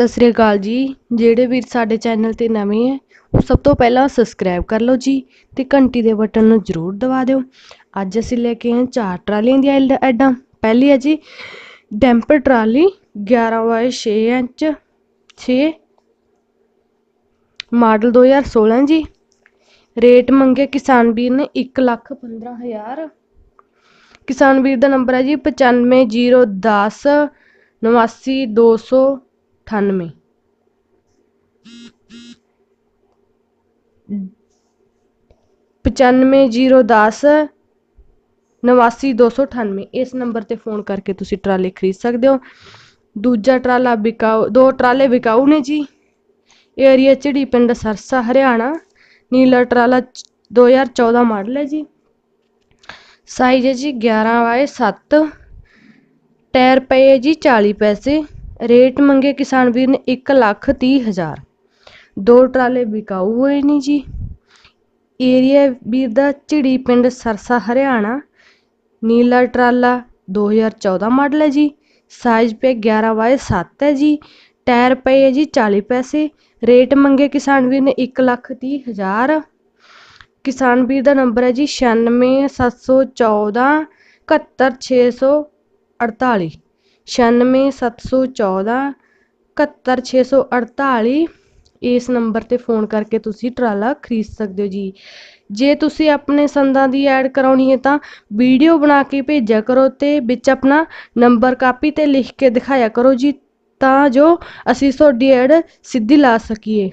ਸਤਿ ਸ਼੍ਰੀ ਅਕਾਲ ਜੀ। ਜਿਹੜੇ ਵੀਰ ਸਾਡੇ ਚੈਨਲ 'ਤੇ ਨਵੇਂ ਹੈ ਉਹ ਸਭ ਤੋਂ ਪਹਿਲਾਂ ਸਬਸਕ੍ਰਾਈਬ ਕਰ ਲਓ ਜੀ ਅਤੇ ਘੰਟੀ ਦੇ ਬਟਨ ਨੂੰ ਜ਼ਰੂਰ ਦਬਾ ਦਿਓ। ਅੱਜ ਅਸੀਂ ਲੈ ਕੇ ਆਏ ਚਾਰ ਟਰਾਲੀਆਂ ਦੀਆਂ ਐਡਾਂ ਪਹਿਲੀ ਹੈ ਜੀ, ਡੈਂਪਰ ਟਰਾਲੀ 11/6 ਇੰਚ 6 ਮਾਡਲ 2016 ਜੀ। ਰੇਟ ਮੰਗੇ ਕਿਸਾਨ ਵੀਰ ਨੇ 1 ਲੱਖ 15000 ਕਿਸਾਨ ਵੀਰ ਦਾ ਨੰਬਰ ਹੈ ਜੀ 95 010 89 200 ਅਠਾਨਵੇਂ। ਪਚਾਨਵੇਂ ਜੀਰੋ 10 99298 ਇਸ ਨੰਬਰ ਤੇ ਫੋਨ ਕਰਕੇ ਤੁਸੀਂ ਟਰਾਲੇ ਖਰੀਦ ਸਕਦੇ ਹੋ। ਦੂਜਾ ਟਰਾਲਾ ਵਿਕਾਉ ਦੋ ਟਰਾਲੇ ਵਿਕਾਊ ਨੇ ਜੀ। ਏਰੀਆ ਚਿੜੀ ਪਿੰਡ ਸਰਸਾ, ਹਰਿਆਣਾ। ਨੀਲਾ ਟਰਾਲਾ 2014 ਮਾਡਲ ਹੈ ਜੀ। ਸਾਈਜ਼ ਹੈ ਜੀ 11 ਬਾਏ ਸੱਤ। ਟਾਇਰ ਪਏ ਹੈ ਜੀ 40 ਪੈਸੇ। ਰੇਟ ਮੰਗੇ ਕਿਸਾਨ ਵੀਰ ਨੇ 1 ਲੱਖ 30 ਹਜ਼ਾਰ। ਦੋ ਟਰਾਲੇ ਵਿਕਾਊ ਹੋਏ ਨੇ ਜੀ। ਏਰੀਆ ਵੀਰ ਦਾ ਝਿੜੀ ਪਿੰਡ ਸਰਸਾ, ਹਰਿਆਣਾ। ਨੀਲਾ ਟਰਾਲਾ 2014 ਮਾਡਲ ਹੈ ਜੀ। ਸਾਈਜ਼ ਪੇ 11 ਬਾਏ 7 ਹੈ ਜੀ। ਟਾਇਰ ਪਏ ਹੈ ਜੀ 40 ਪੈਸੇ। ਰੇਟ ਮੰਗੇ ਕਿਸਾਨ ਵੀਰ ਨੇ 1 ਲੱਖ 30 ਹਜ਼ਾਰ। ਕਿਸਾਨ ਵੀਰ ਦਾ ਨੰਬਰ ਹੈ ਜੀ 96714 71648 96714 71648 ਇਸ ਨੰਬਰ ਤੇ ਫੋਨ ਕਰਕੇ ਤੁਸੀਂ ਟਰਾਲਾ ਖਰੀਦ ਸਕਦੇ ਹੋ ਜੀ। ਜੇ ਤੁਸੀਂ ਆਪਣੇ ਸੰਦਾਂ ਦੀ ਐਡ ਕਰਾਉਣੀ ਹੈ ਤਾਂ ਵੀਡੀਓ ਬਣਾ ਕੇ ਭੇਜਿਆ ਕਰੋ ਅਤੇ ਵਿੱਚ ਆਪਣਾ ਨੰਬਰ ਕਾਪੀ ਤੇ ਲਿਖ ਕੇ ਦਿਖਾਇਆ ਕਰੋ ਜੀ, ਤਾਂ ਜੋ ਅਸੀਂ ਤੁਹਾਡੀ ਐਡ ਸਿੱਧੀ ਲਾ ਸਕੀਏ।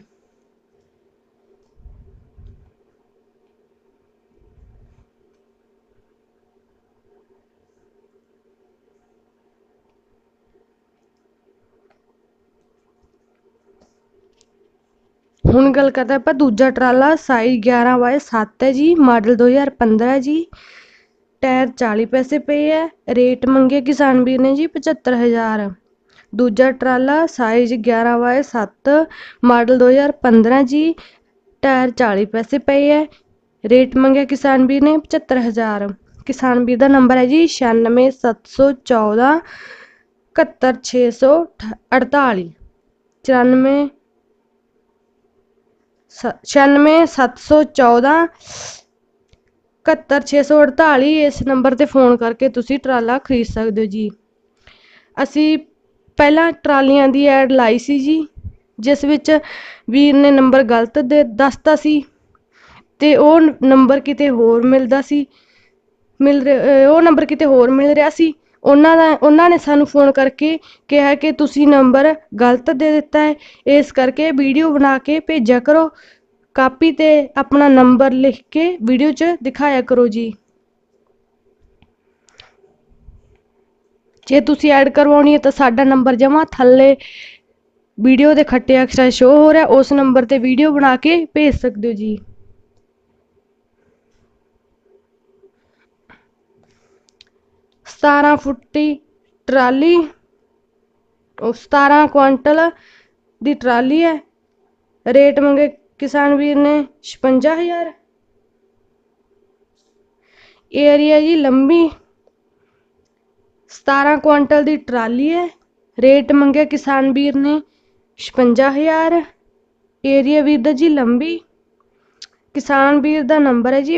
ਹੁਣ ਗੱਲ ਕਰਦੇ ਆਪਾਂ ਦੂਜਾ ਟਰਾਲਾ ਸਾਈਜ਼ 11 ਬਾਏ 7 ਹੈ ਜੀ, ਮਾਡਲ 2015 ਹੈ ਜੀ। ਟਾਇਰ 40 ਪੈਸੇ ਪਏ ਹੈ, ਰੇਟ ਮੰਗੇ ਕਿਸਾਨ ਵੀਰ ਨੇ ਜੀ 75000 ਦੂਜਾ ਟਰਾਲਾ ਸਾਈਜ਼ 11 ਬਾਏ 7 ਮਾਡਲ 2015 ਜੀ, ਟਾਇਰ 40 ਪੈਸੇ ਪਏ ਹੈ, ਰੇਟ ਮੰਗਿਆ ਕਿਸਾਨ ਵੀਰ ਨੇ 75000 ਕਿਸਾਨ ਵੀਰ ਦਾ ਨੰਬਰ ਹੈ ਜੀ 96714 71648 94 ਸ ਛਿਆਨਵੇਂ ਸੱਤ ਸੌ ਚੌਦਾਂ, ਇਕਹੱਤਰ, ਛੇ ਸੌ ਅਠਤਾਲੀ ਇਸ ਨੰਬਰ ਤੇ ਫੋਨ ਕਰਕੇ ਤੁਸੀਂ ਟਰਾਲਾ ਖਰੀਦ ਸਕਦੇ ਹੋ ਜੀ। ਅਸੀਂ ਪਹਿਲਾਂ ਟਰਾਲੀਆਂ ਦੀ ਐਡ ਲਾਈ ਸੀ ਜੀ, ਜਿਸ ਵਿੱਚ ਵੀਰ ਨੇ ਨੰਬਰ ਗਲਤ ਦੇ ਦੱਸਤਾ ਸੀ ਅਤੇ ਉਹ ਨੰਬਰ ਕਿਤੇ ਹੋਰ ਮਿਲਦਾ ਸੀ, ਮਿਲ ਉਹ ਨੰਬਰ ਕਿਤੇ ਹੋਰ ਮਿਲ ਰਿਹਾ ਸੀ। ਉਹਨਾਂ ਦਾ, ਉਹਨਾਂ ਨੇ ਸਾਨੂੰ ਫੋਨ ਕਰਕੇ ਕਿਹਾ ਕਿ ਤੁਸੀਂ ਨੰਬਰ ਗਲਤ ਦੇ ਦਿੱਤਾ ਹੈ। ਇਸ ਕਰਕੇ ਵੀਡੀਓ ਬਣਾ ਕੇ ਭੇਜਿਆ ਕਰੋ। ਕਾਪੀ ਤੇ ਆਪਣਾ ਨੰਬਰ ਲਿਖ ਕੇ ਵੀਡੀਓ 'ਚ ਦਿਖਾਇਆ ਕਰੋ ਜੀ। ਜੇ ਤੁਸੀਂ ਐਡ ਕਰਵਾਉਣੀ ਹੈ ਤਾਂ ਸਾਡਾ ਨੰਬਰ ਜਮਾ ਥੱਲੇ ਵੀਡੀਓ ਦੇ ਖੱਟੇ ਅਕਸ਼ਰਾਂ ਸ਼ੋ ਹੋ ਰਿਹਾ। ਉਸ ਨੰਬਰ ਤੇ ਵੀਡੀਓ ਬਣਾ ਕੇ ਭੇਜ ਸਕਦੇ ਹੋ ਜੀ। ਸਤਾਰਾਂ ਫੁੱਟੀ ਟਰਾਲੀ, ਉਹ 17 ਕੁਇੰਟਲ ਦੀ ਟਰਾਲੀ ਹੈ। ਰੇਟ ਮੰਗੇ ਕਿਸਾਨ ਵੀਰ ਨੇ 56000 ਏਰੀਆ ਜੀ ਲੰਬੀ 17 ਕੁਆਂਟਲ ਦੀ ਟਰਾਲੀ ਹੈ। ਰੇਟ ਮੰਗਿਆ ਕਿਸਾਨ ਵੀਰ ਨੇ 56000 ਏਰੀਆ ਵੀਰ ਦਾ ਜੀ ਲੰਬੀ, ਕਿਸਾਨ ਵੀਰ ਦਾ ਨੰਬਰ ਹੈ ਜੀ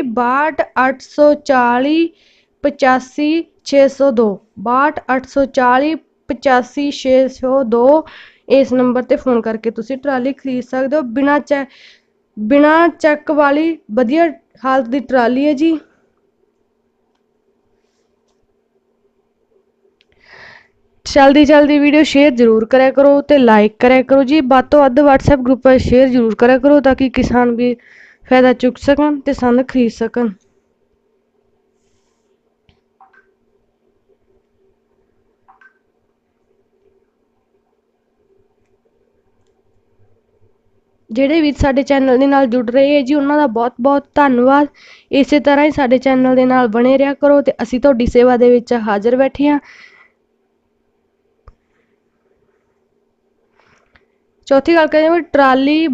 ਛੇ ਸੌ ਦੋ, ਬਾਹਠ, ਅੱਠ ਸੌ ਚਾਲੀ, ਪਚਾਸੀ, ਛੇ ਸੌ ਦੋ। ਇਸ ਨੰਬਰ ਤੇ ਫੋਨ ਕਰਕੇ ਤੁਸੀਂ ਟਰਾਲੀ ਖਰੀਦ ਸਕਦੇ ਹੋ। ਬਿਨਾ ਚੈ, ਬਿਨਾ ਚੈੱਕ ਵਾਲੀ ਵਧੀਆ ਹਾਲਤ ਦੀ ਟਰਾਲੀ ਹੈ ਜੀ। ਜਲਦੀ ਜਲਦੀ ਵੀਡੀਓ ਸ਼ੇਅਰ ਜ਼ਰੂਰ ਕਰਿਆ ਕਰੋ ਤੇ ਲਾਈਕ ਕਰਿਆ ਕਰੋ ਜੀ। ਵੱਧ ਤੋਂ ਵੱਧ WhatsApp ਗਰੁੱਪ 'ਤੇ ਸ਼ੇਅਰ ਜ਼ਰੂਰ ਕਰਿਆ ਕਰੋ ਤਾਂ ਕਿ ਕਿਸਾਨ ਵੀ ਫਾਇਦਾ ਚੁੱਕ ਸਕਣ ਤੇ ਸੰਦ ਖਰੀਦ ਸਕਣ। ਜਿਹੜੇ ਵੀ ਸਾਡੇ ਚੈਨਲ ਦੇ ਨਾਲ ਜੁੜ ਰਹੇ ਹੈ ਜੀ, ਉਹਨਾਂ ਦਾ ਬਹੁਤ ਬਹੁਤ ਧੰਨਵਾਦ। ਇਸੇ ਤਰ੍ਹਾਂ ਹੀ ਸਾਡੇ ਚੈਨਲ ਦੇ ਨਾਲ ਬਣੇ ਰਿਹਾ ਕਰੋ ਤੇ ਅਸੀਂ ਤੁਹਾਡੀ ਸੇਵਾ ਦੇ ਵਿੱਚ ਹਾਜ਼ਰ ਬੈਠੇ ਹਾਂ। ਚੌਥੀ ਗੱਲ ਕਰੀਏ ਵੀ trolley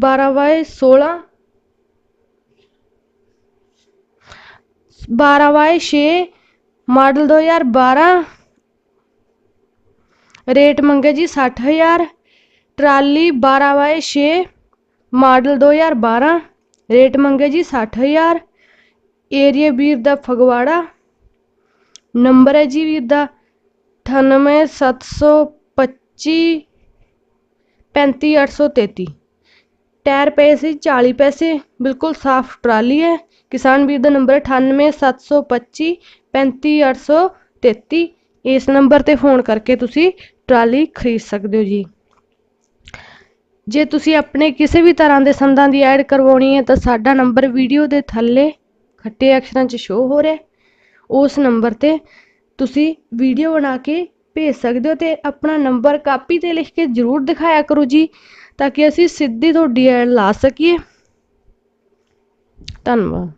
12 by 16 12 by 6 model 2012 rate ਮੰਗੇ ਜੀ 60000 ਟਰਾਲੀ 12 ਬਾਏ ਛੇ, ਮਾਡਲ 2012 ਰੇਟ ਮੰਗਿਆ ਜੀ ਸੱਠ ਹਜ਼ਾਰ ਏਰੀਆ ਵੀਰ ਦਾ ਫਗਵਾੜਾ, ਨੰਬਰ ਹੈ ਜੀ ਵੀਰ ਦਾ 98725 35833 ਟਾਇਰ ਪਏ ਸੀ 40 ਪੈਸੇ, ਬਿਲਕੁਲ ਸਾਫ਼ ਟਰਾਲੀ ਹੈ। ਕਿਸਾਨ ਵੀਰ ਦਾ ਨੰਬਰ 98725 35833 ਇਸ ਨੰਬਰ ਤੇ ਫੋਨ ਕਰਕੇ ਤੁਸੀਂ ਟਰਾਲੀ ਖਰੀਦ ਸਕਦੇ ਹੋ ਜੀ। ਜੇ ਤੁਸੀਂ ਆਪਣੇ ਕਿਸੇ ਵੀ ਤਰ੍ਹਾਂ ਦੇ ਸੰਦਾਂ ਦੀ ਐਡ ਕਰਵਾਉਣੀ ਹੈ ਤਾਂ ਸਾਡਾ ਨੰਬਰ ਵੀਡੀਓ ਦੇ ਥੱਲੇ ਖੱਟੇ ਅਕਸ਼ਰਾਂ 'ਚ ਸ਼ੋ ਹੋ ਰਿਹਾ ਉਸ ਨੰਬਰ ਤੇ ਤੁਸੀਂ ਵੀਡੀਓ ਬਣਾ ਕੇ ਭੇਜ ਸਕਦੇ ਹੋ ਤੇ ਆਪਣਾ ਨੰਬਰ ਕਾਪੀ ਤੇ ਲਿਖ ਕੇ ਜ਼ਰੂਰ ਦਿਖਾਇਆ ਕਰੋ ਜੀ, ਤਾਂ ਕਿ ਅਸੀਂ ਸਿੱਧੀ ਤੁਹਾਡੀ ਐਡ ਲਾ ਸਕੀਏ। ਧੰਨਵਾਦ।